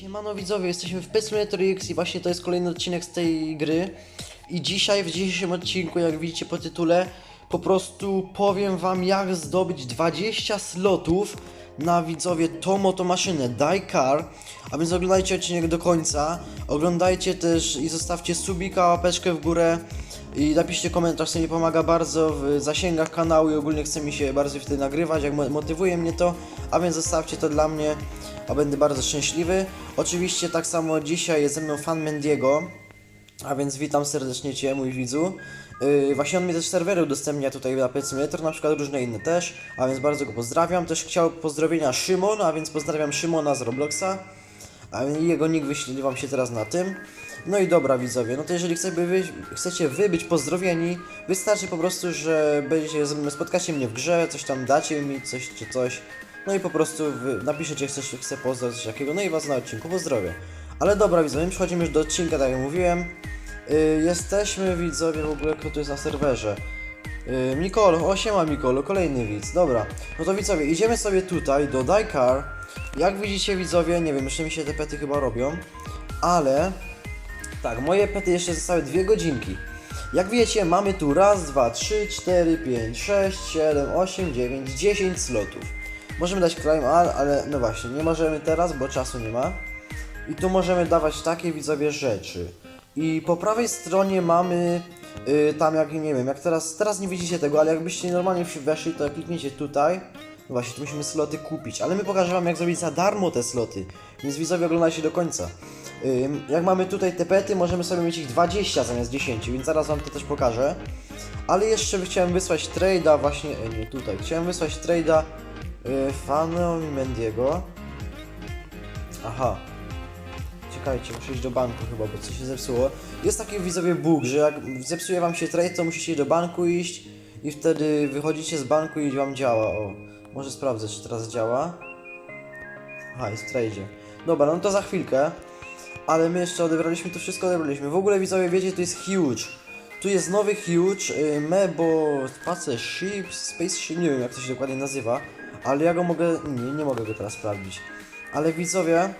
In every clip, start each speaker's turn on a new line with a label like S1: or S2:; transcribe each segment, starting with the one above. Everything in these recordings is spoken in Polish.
S1: Siemano widzowie, jesteśmy w Pet Simulator X i właśnie to jest kolejny odcinek z tej gry. I dzisiaj, w dzisiejszym odcinku, jak widzicie po tytule Po prostu powiem wam jak zdobyć 20 slotów na widzowie tą oto maszynę Die Car. A więc oglądajcie odcinek do końca Oglądajcie też i zostawcie subika, łapeczkę w górę i napiszcie komentarz, co mi pomaga bardzo w zasięgach kanału i ogólnie chce mi się bardzo wtedy nagrywać, jak mo- motywuje mnie to, a więc zostawcie to dla mnie, a będę bardzo szczęśliwy. Oczywiście tak samo dzisiaj jest ze mną fan Mendiego, a więc witam serdecznie Cię, mój widzu. Yy, właśnie on mi też serwery udostępnia tutaj na PC Simulator, na przykład różne inne też, a więc bardzo go pozdrawiam. Też chciał pozdrowienia Szymon, a więc pozdrawiam Szymona z Robloxa. A jego nick wyświetli wam się teraz na tym. No i dobra widzowie, no to jeżeli chcecie wy, chcecie wy być pozdrowieni, wystarczy po prostu, że będziecie ze mną, spotkacie mnie w grze, coś tam dacie mi, coś czy coś. No i po prostu napiszecie, chcesz, chcę pozdrowić coś takiego, no i was na odcinku pozdrowię. Ale dobra widzowie, przechodzimy już do odcinka, tak jak mówiłem. Yy, jesteśmy widzowie w ogóle, kto tu jest na serwerze. Yy, Mikolo, o Mikolo, kolejny widz, dobra. No to widzowie, idziemy sobie tutaj do Dykar. Jak widzicie widzowie, nie wiem, jeszcze mi się te pety chyba robią, ale tak, moje pety jeszcze zostały dwie godzinki. Jak wiecie, mamy tu raz, dwa, trzy, cztery, pięć, sześć, siedem, osiem, dziewięć, dziesięć slotów. Możemy dać climb, ale, ale no właśnie, nie możemy teraz, bo czasu nie ma. I tu możemy dawać takie widzowie rzeczy. I po prawej stronie mamy y, tam jak nie wiem, jak teraz, teraz nie widzicie tego, ale jakbyście normalnie weszli, to klikniecie tutaj. No właśnie, tu musimy sloty kupić, ale my pokażemy wam jak zrobić za darmo te sloty. Więc widzowie oglądajcie do końca. Jak mamy tutaj te pety, możemy sobie mieć ich 20 zamiast 10, więc zaraz wam to też pokażę. Ale jeszcze chciałem wysłać trade'a właśnie, e, nie tutaj, chciałem wysłać trade'a y, fanom Mendiego. Aha, Czekajcie, muszę iść do banku chyba, bo coś się zepsuło. Jest taki widzowie bóg, że jak zepsuje wam się trade, to musicie do banku iść i wtedy wychodzicie z banku i wam działa. O, może sprawdzę, czy teraz działa. Aha, jest w tradzie. Dobra, no to za chwilkę. Ale my jeszcze odebraliśmy, to wszystko odebraliśmy. W ogóle widzowie, wiecie, tu jest huge. Tu jest nowy huge, y, Mebo, Space Ship, Space Ship, nie wiem jak to się dokładnie nazywa. Ale ja go mogę, nie, nie mogę go teraz sprawdzić. Ale widzowie,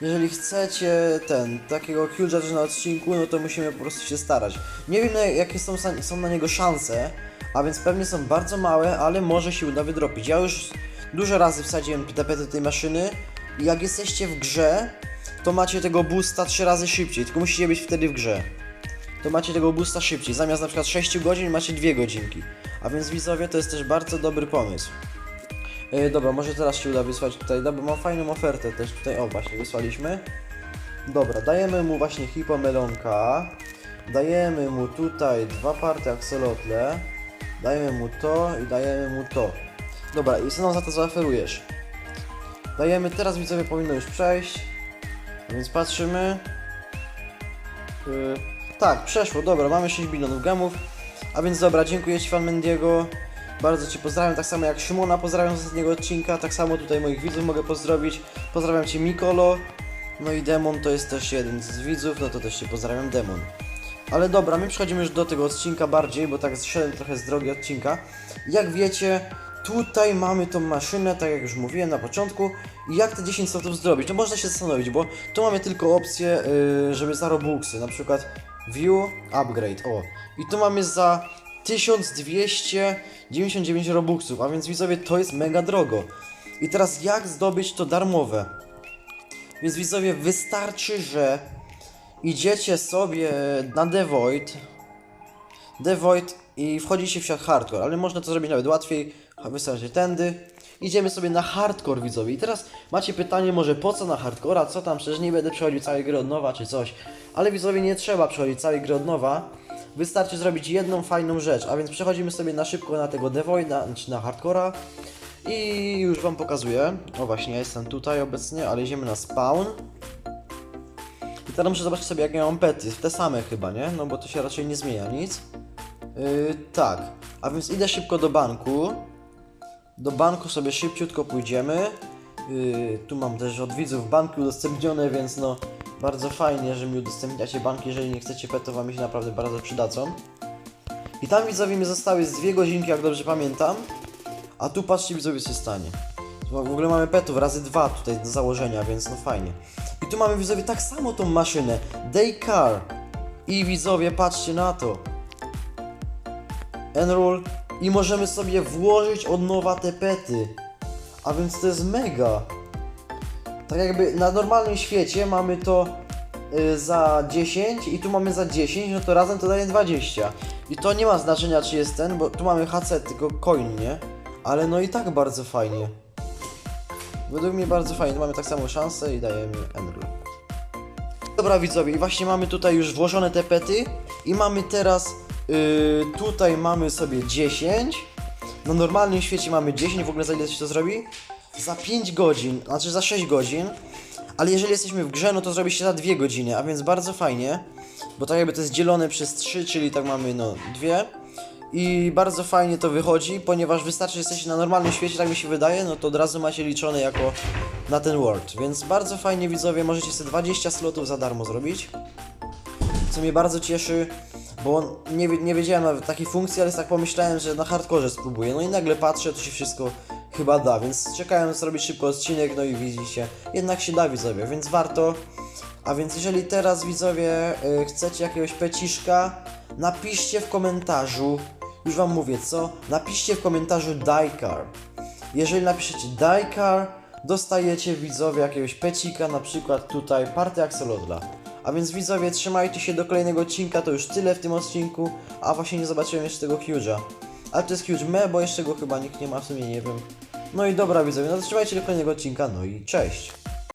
S1: jeżeli chcecie ten, takiego huge'a na odcinku, no to musimy po prostu się starać. Nie wiem jakie są, są na niego szanse, a więc pewnie są bardzo małe, ale może się uda wydropić. Ja już dużo razy wsadziłem tapety do tej maszyny i jak jesteście w grze, to macie tego boosta 3 razy szybciej, tylko musicie być wtedy w grze. To macie tego boosta szybciej, zamiast na przykład 6 godzin macie 2 godzinki. A więc widzowie, to jest też bardzo dobry pomysł. E, dobra, może teraz się uda wysłać tutaj, bo mam fajną ofertę też tutaj, o właśnie, wysłaliśmy. Dobra, dajemy mu właśnie hipomelonka, dajemy mu tutaj dwa party axolotle, dajemy mu to i dajemy mu to. Dobra, i co nam za to zaoferujesz? Dajemy, teraz widzowie powinno już przejść, więc patrzymy. Yy, tak, przeszło, dobra, mamy 6 bilionów gemów, a więc dobra, dziękuję Ci Fan Mendiego. Bardzo Cię pozdrawiam, tak samo jak Szymona pozdrawiam z ostatniego odcinka, tak samo tutaj moich widzów mogę pozdrowić. Pozdrawiam Cię Mikolo, no i Demon to jest też jeden z widzów, no to też Cię pozdrawiam Demon. Ale dobra, my przechodzimy już do tego odcinka bardziej, bo tak zszedłem trochę z drogi odcinka. Jak wiecie, tutaj mamy tą maszynę, tak jak już mówiłem na początku. I jak te 10 slotów zrobić? To można się zastanowić, bo tu mamy tylko opcję, yy, żeby za Robuxy, na przykład View, Upgrade, o. I tu mamy za 1299 Robuxów, a więc widzowie, to jest mega drogo. I teraz jak zdobyć to darmowe? Więc widzowie, wystarczy, że idziecie sobie na The Void, The Void i wchodzicie w świat hardcore, ale można to zrobić nawet łatwiej, wystarczy tędy. Idziemy sobie na hardcore widzowie i teraz macie pytanie może po co na hardcora, co tam, przecież nie będę przechodził całej gry od nowa czy coś. Ale widzowie nie trzeba przechodzić całej gry od nowa, wystarczy zrobić jedną fajną rzecz, a więc przechodzimy sobie na szybko na tego The Voida, czy na hardcora. I już wam pokazuję. O właśnie, ja jestem tutaj obecnie, ale idziemy na spawn. I teraz muszę zobaczyć sobie, jakie ja mam pety. Te same chyba, nie? No bo to się raczej nie zmienia nic. Yy, tak. A więc idę szybko do banku. Do banku sobie szybciutko pójdziemy. Yy, tu mam też od widzów banki udostępnione, więc no bardzo fajnie, że mi udostępniacie banki. Jeżeli nie chcecie petów, wam się naprawdę bardzo przydadzą. I tam widzowie mi zostały z dwie godzinki, jak dobrze pamiętam. A tu patrzcie widzowie co się stanie. W ogóle mamy petów razy dwa tutaj do założenia, więc no fajnie. I tu mamy widzowie tak samo tą maszynę. Daycar. I widzowie, patrzcie na to. Enroll. I możemy sobie włożyć od nowa te pety. A więc to jest mega. Tak jakby na normalnym świecie mamy to y, za 10 i tu mamy za 10, no to razem to daje 20. I to nie ma znaczenia czy jest ten, bo tu mamy HC, tylko coin, nie? Ale no i tak bardzo fajnie. Według mnie bardzo fajnie, tu mamy tak samo szansę i dajemy enroll. Dobra widzowie, i właśnie mamy tutaj już włożone te pety i mamy teraz, yy, tutaj mamy sobie 10. Na normalnym świecie mamy 10, w ogóle za ile się to zrobi? Za 5 godzin, znaczy za 6 godzin. Ale jeżeli jesteśmy w grze, no to zrobi się za 2 godziny, a więc bardzo fajnie. Bo tak jakby to jest dzielone przez 3, czyli tak mamy no 2. I bardzo fajnie to wychodzi, ponieważ wystarczy, że jesteście na normalnym świecie, tak mi się wydaje, no to od razu macie liczone jako na ten world. Więc bardzo fajnie widzowie, możecie sobie 20 slotów za darmo zrobić. Co mnie bardzo cieszy, bo nie, nie wiedziałem nawet takiej funkcji, ale tak pomyślałem, że na hardkorze spróbuję. No i nagle patrzę, to się wszystko chyba da, więc czekałem zrobić szybko odcinek, no i widzicie, jednak się da widzowie, więc warto. A więc jeżeli teraz widzowie y, chcecie jakiegoś peciszka, napiszcie w komentarzu, już wam mówię co, napiszcie w komentarzu Dykar. Jeżeli napiszecie Dykar, dostajecie widzowie jakiegoś pecika, na przykład tutaj party Axolotla. A więc widzowie, trzymajcie się do kolejnego odcinka, to już tyle w tym odcinku, a właśnie nie zobaczyłem jeszcze tego Huge'a. Ale to jest Huge Me, bo jeszcze go chyba nikt nie ma, w sumie nie wiem. No i dobra widzowie, no to trzymajcie do kolejnego odcinka, no i cześć!